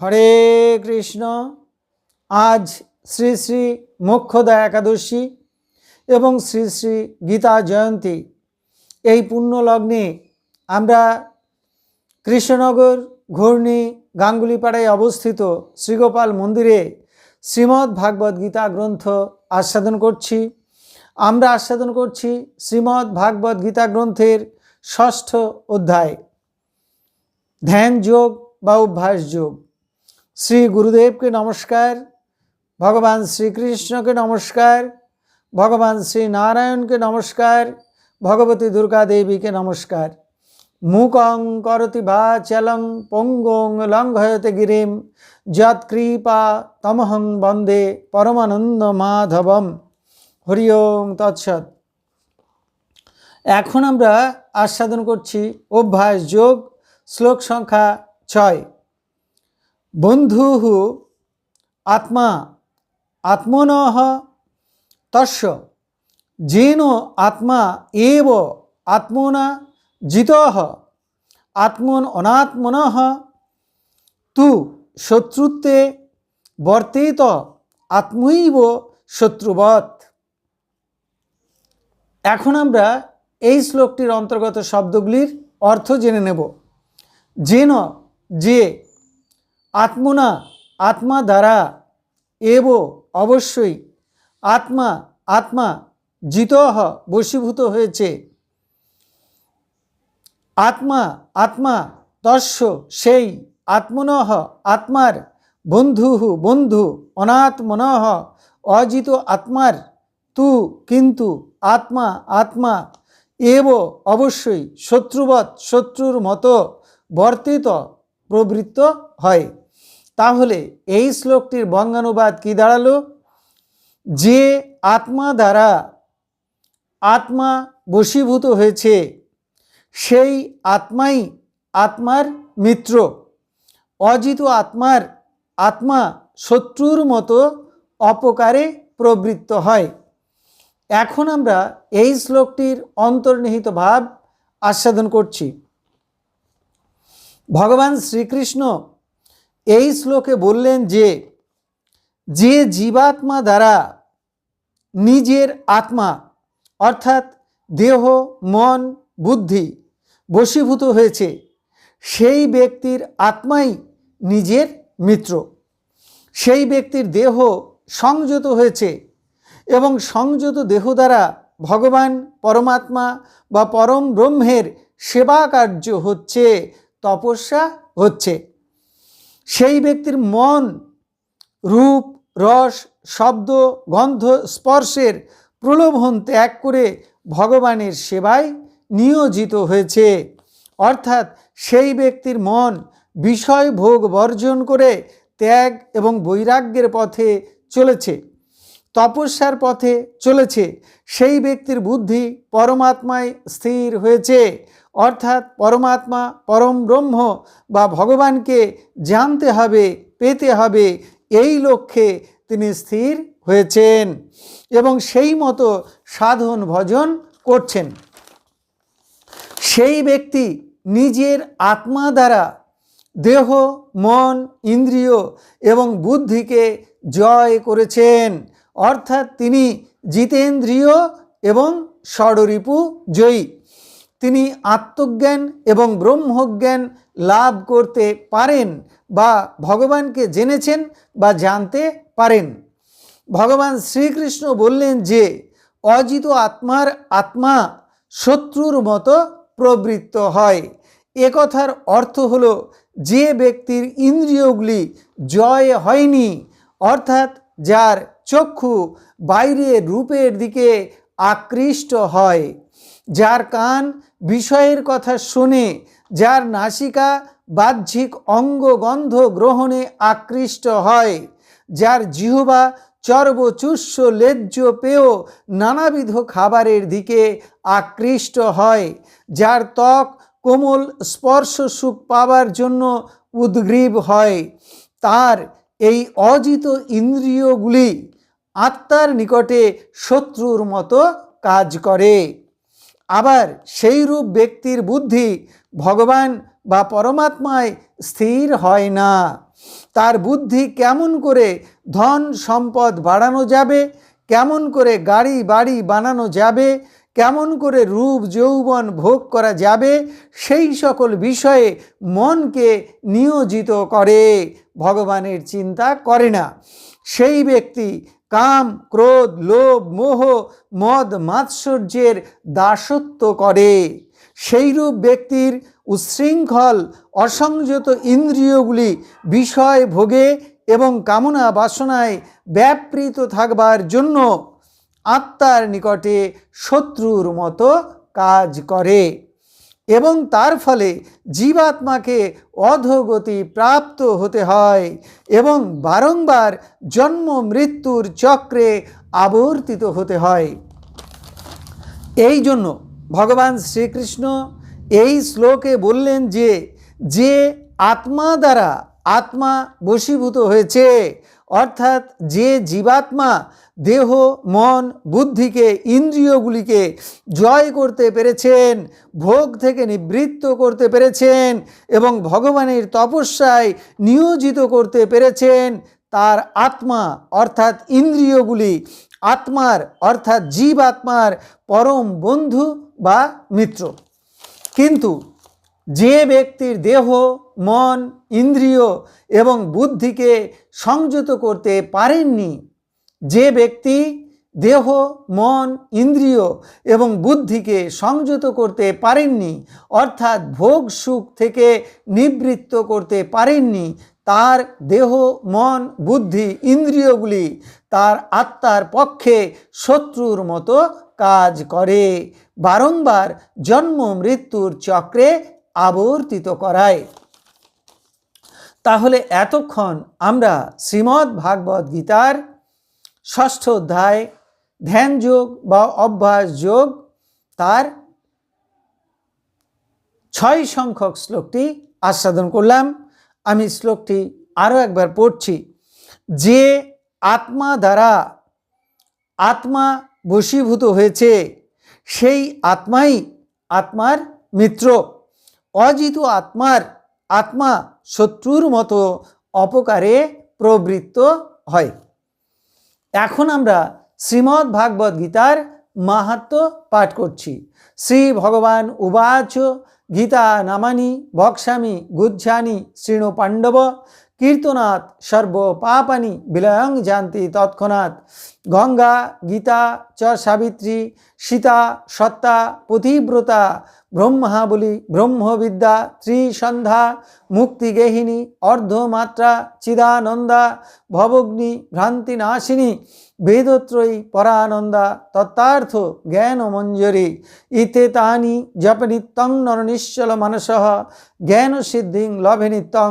হরে কৃষ্ণ। আজ শ্রী শ্রী মোক্ষদা একাদশী এবং শ্রী শ্রী গীতা জয়ন্তী। এই পুণ্য লগ্নে আমরা কৃষ্ণনগর ঘূর্ণি গাঙ্গুলিপাড়ায় অবস্থিত শ্রীগোপাল মন্দিরে শ্রীমদ্ ভাগবত গীতা গ্রন্থ আস্বাদন করছি। আমরা আস্বাদন করছি শ্রীমদ্ ভাগবত গীতা গ্রন্থের ষষ্ঠ অধ্যায়। ধ্যান যোগ বা অভ্যাস যোগ। শ্রী গুরুদেবকে নমস্কার, ভগবান শ্রীকৃষ্ণকে নমস্কার, ভগবান শ্রী নারায়ণকে নমস্কার, ভগবতী দুর্গা দেবীকে নমস্কার। মুকং করতি বা চলং পঙ্গং লঙ্ঘয়তে গিরিম যৎকৃপা তমহং বন্দে পরমানন্দ মাধবম। হরি ওং তৎসৎ। এখন আমরা আস্বাদন করছি অভ্যাস যোগ, শ্লোক সংখ্যা ছয়। বন্ধু আত্মা আত্মনঃ তস্য। যেন আত্মা এব আত্মনা জিত আত্মন অনাত্মন তু শত্রুত্বে বর্তেত আত্মৈব শত্রুবৎ। এখন আমরা এই শ্লোকটির অন্তর্গত শব্দগুলির অর্থ জেনে নেব। যেন, যে আত্মনা, আত্মা দ্বারা এব অবশ্যই। আত্মা আত্মা জিতহ বশীভূত হয়েছে। আত্মা আত্মা তস্য সেই আত্মনহ আত্মার বন্ধু বন্ধু অনাত্মনহ অজিত আত্মার তু কিন্তু আত্মা আত্মা এব অবশ্যই শত্রুবৎ শত্রুর মতো বর্তিত প্রবৃত্ত হয়। তাহলে এই শ্লোকটির বঙ্গানুবাদ কি দাঁড়াল? যে আত্মা দ্বারা আত্মা বশীভূত হয়েছে, সেই আত্মাই আত্মার মিত্র। অজিত আত্মার আত্মা শত্রুর মতো অপকারে প্রবৃত্ত হয়। এখন আমরা এই শ্লোকটির অন্তর্নিহিত ভাব আস্বাদন করছি। ভগবান শ্রীকৃষ্ণ এই শ্লোকে বললেন যে যে জীবাত্মা দ্বারা নিজের আত্মা, অর্থাৎ দেহ, মন, বুদ্ধি বশীভূত হয়েছে, সেই ব্যক্তির আত্মাই নিজের মিত্র। সেই ব্যক্তির দেহ সংযত হয়েছে এবং সংযত দেহ দ্বারা ভগবান পরমাত্মা বা পরম ব্রহ্মের সেবা কার্য হচ্ছে, তপস্যা হচ্ছে। সেই ব্যক্তির মন, রূপ, রস, শব্দ, গন্ধ, স্পর্শের প্রলোভন ত্যাগ করে ভগবানের সেবায় নিয়োজিত হয়েছে। অর্থাৎ সেই ব্যক্তির মন বিষয় ভোগ বর্জন করে ত্যাগ এবং বৈরাগ্যের পথে চলেছে, তপস্যার পথে চলেছে। সেই ব্যক্তির বুদ্ধি পরমাত্মায় স্থির হয়েছে। অর্থাৎ পরমাত্মা পরম ব্রহ্ম বা ভগবানকে জানতে হবে, পেতে হবে, এই লক্ষ্যে তিনি স্থির হয়েছেন এবং সেই মতো সাধন ভজন করছেন। সেই ব্যক্তি নিজের আত্মা দ্বারা দেহ, মন, ইন্দ্রিয় এবং বুদ্ধিকে জয় করেছেন। অর্থাৎ তিনি জিতেন্দ্রিয় এবং ষড়রিপু জয়ী। তিনি আত্মজ্ঞান এবং ব্রহ্মজ্ঞান লাভ করতে পারেন বা ভগবানকে জেনেছেন বা জানতে পারেন। ভগবান শ্রীকৃষ্ণ বললেন যে, অজিত আত্মার আত্মা শত্রুর মতো প্রবৃত্ত হয়। এ কথার অর্থ হল, যে ব্যক্তির ইন্দ্রিয়গুলি জয় হয়নি, অর্থাৎ যার চক্ষু বাইরের রূপের দিকে আকৃষ্ট হয়, যার কান বিষয়ের কথা শুনে, যার নাসিকা বাহ্যিক অঙ্গগন্ধ গ্রহণে আকৃষ্ট হয়, যার জিহবা চর্বচুষ্য লেজ্জ পেয় নানাবিধ খাবারের দিকে আকৃষ্ট হয়, যার ত্বক কোমল স্পর্শ সুখ পাবার জন্য উদ্গ্রীব হয়। তার এই অজিত ইন্দ্রিয়গুলি আত্মার নিকটে শত্রুর মতো কাজ করে। আবার সেই রূপ ব্যক্তির বুদ্ধি ভগবান বা পরমাত্মায় স্থির হয় না। তার বুদ্ধি কেমন করে ধন সম্পদ বাড়ানো যাবে? কেমন করে গাড়ি বাড়ি বানানো যাবে? কেমন করে রূপ যৌবন ভোগ করা যাবে? সেই সকল বিষয়ে মনকে নিয়োজিত করে। ভগবানের চিন্তা করে না। সেই ব্যক্তি কাম, ক্রোধ, লোভ, মোহ, মদ, মাৎসর্যের দাসত্ব করে। সেইরূপ ব্যক্তির উচ্ছৃঙ্খল, অসংযত ইন্দ্রিয়গুলি বিষয় ভোগে এবং কামনা বাসনায় ব্যাপৃত থাকবার জন্য আত্মার নিকটে শত্রুর মতো কাজ করে। এবং তার ফলে জীবাত্মাকে অধোগতি প্রাপ্ত হতে হয় এবং বারংবার জন্ম মৃত্যুর চক্রে আবর্তিত হতে হয়। এই জন্য ভগবান শ্রীকৃষ্ণ এই শ্লোকে বললেন যে যে আত্মা দ্বারা আত্মা বশীভূত হয়েছে অর্থাৎ যে জীবাত্মা দেহ, মন, বুদ্ধিকে, ইন্দ্রিয়গুলিকে জয় করতে পেরেছেন, ভোগ থেকে নিবৃত্ত করতে পেরেছেন এবং ভগবানের তপস্যায় নিয়োজিত করতে পেরেছেন, তার আত্মা অর্থাৎ ইন্দ্রিয়গুলি আত্মার অর্থাৎ জীব আত্মার পরম বন্ধু বা মিত্র। কিন্তু যে ব্যক্তির দেহ মন, ইন্দ্রিয় এবং বুদ্ধিকে সংযত করতে পারেননি। যে ব্যক্তি দেহ, মন, ইন্দ্রিয় এবং বুদ্ধিকে সংযত করতে পারেননি, অর্থাৎ ভোগ সুখ থেকে নিবৃত্ত করতে পারেননি, তার দেহ, মন, বুদ্ধি, ইন্দ্রিয়গুলি তার আত্মার পক্ষে শত্রুর মতো কাজ করে। বারংবার জন্ম মৃত্যুর চক্রে আবর্তিত করায়। তাহলে এতক্ষণ আমরা শ্রীমদ্ ভাগবত গীতার ষষ্ঠ অধ্যায়, ধ্যান যোগ বা অভ্যাস যোগ তার ছয় সংখ্যক শ্লোকটি আস্বাদন করলাম। আমি শ্লোকটি আরও একবার পড়ছি। যে আত্মা দ্বারা আত্মা বশীভূত হয়েছে, সেই আত্মাই আত্মার মিত্র। অজিত আত্মার আত্মা শত্রুর মতো অপকারে প্রবৃত্ত হয়। এখন আমরা শ্রীমদ্ ভাগবত গীতার মাহাত্ম পাঠ করছি। শ্রী ভগবান উবাচ গীতা নামানি ভক্সামী গুজ্জানি শৃণু পাণ্ডব কীর্তনাথ সর্ব পাপানি বিলয়ং জানতি তৎক্ষণাৎ। গঙ্গা, গীতা, চ সাবিত্রী, সীতা, সত্তা পতিব্রতা ব্রহ্মাবলী ব্রহ্মবিদ্যা, ত্রিসন্ধ্যা মুক্তিগেহিনী অর্ধমাত্রা, চিদানন্দা, ভবগ্নি, ভ্রান্তিনাশিনী, বেদত্রয়ী, পরানন্দা, তত্ত্বার্থ, জ্ঞানমঞ্জরি, ইতে তানি জপ নিত্যং নরনিশ্চল মানস জ্ঞান সিদ্ধিং লভে নিত্যং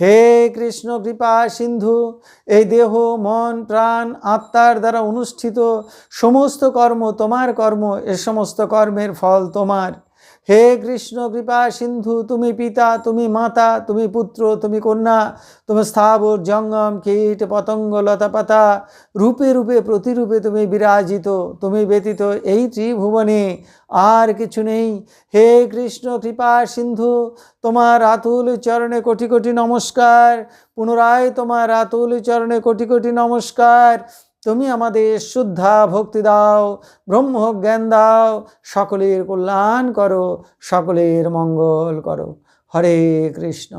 হে কৃষ্ণ কৃপা সিন্ধু, এই দেহ, মন, প্রাণ, আত্মার দ্বারা অনুষ্ঠিত সমস্ত কর্ম তোমার কর্ম, এ সমস্ত কর্মের ফল তোমার। হে কৃষ্ণ, কৃপা, সিন্ধু, তুমি পিতা, তুমি মাতা, তুমি পুত্র, তুমি কন্যা, তুমি স্থাবর, জঙ্গম, কীট, পতঙ্গ লতা পাতা রূপে রূপে, প্রতিরূপে তুমি বিরাজিত, তুমি ব্যতীত এই ত্রিভুবনে আর কিছু নেই। হে কৃষ্ণ, কৃপা, সিন্ধু, তোমার আতুল চরণে কোটি কোটি নমস্কার। পুনরায় তোমার আতুল চরণে কোটি কোটি নমস্কার। তুমি আমাদের শুদ্ধা ভক্তি দাও ব্রহ্ম জ্ঞান দাও, সকলের কল্যাণ করো, সকলের মঙ্গল করো। হরে কৃষ্ণ।